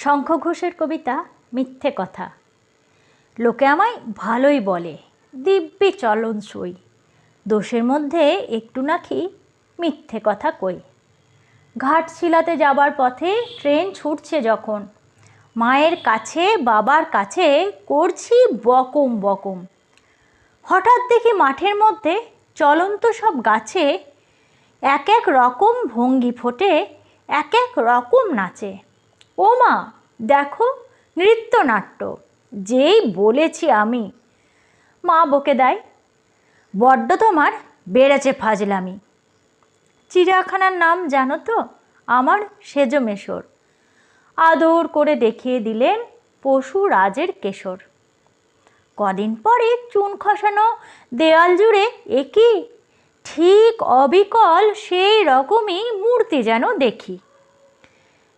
শঙ্খ ঘোষের কবিতা মিথ্যে কথা। লোকে আমায় ভালোই বলে, দিব্যি চলন সই। দোষের মধ্যে একটু নাকি মিথ্যে কথা কই। ঘাটশিলাতে যাবার পথে ট্রেন ছুটছে যখন। মায়ের কাছে, বাবার কাছে করছি বকম বকম। হঠাৎ দেখি মাঠের মধ্যে চলন্ত সব গাছে এক এক রকম ভঙ্গি ফোটে, এক এক রকম নাচে। ও মা দেখো নৃত্যনাট্য, যেই বলেছি আমি। মা বকে দেয়, বড্ড তোমার বেড়েছে ফাজলামি। চিড়িয়াখানার নাম জানো তো, আমার সেজ মেশর। আদর করে দেখিয়ে দিলেন পশু রাজের কেশর। কদিন পরে চুন খসানো দেয়াল জুড়ে একই ঠিক অবিকল সেই রকমই মূর্তি যেন দেখি।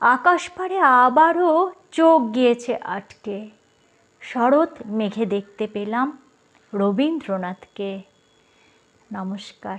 আকাশ পাড়ে আবারও চোখ গিয়েছে আটকে। শরৎ মেঘে দেখতে পেলাম রবীন্দ্রনাথকে। নমস্কার।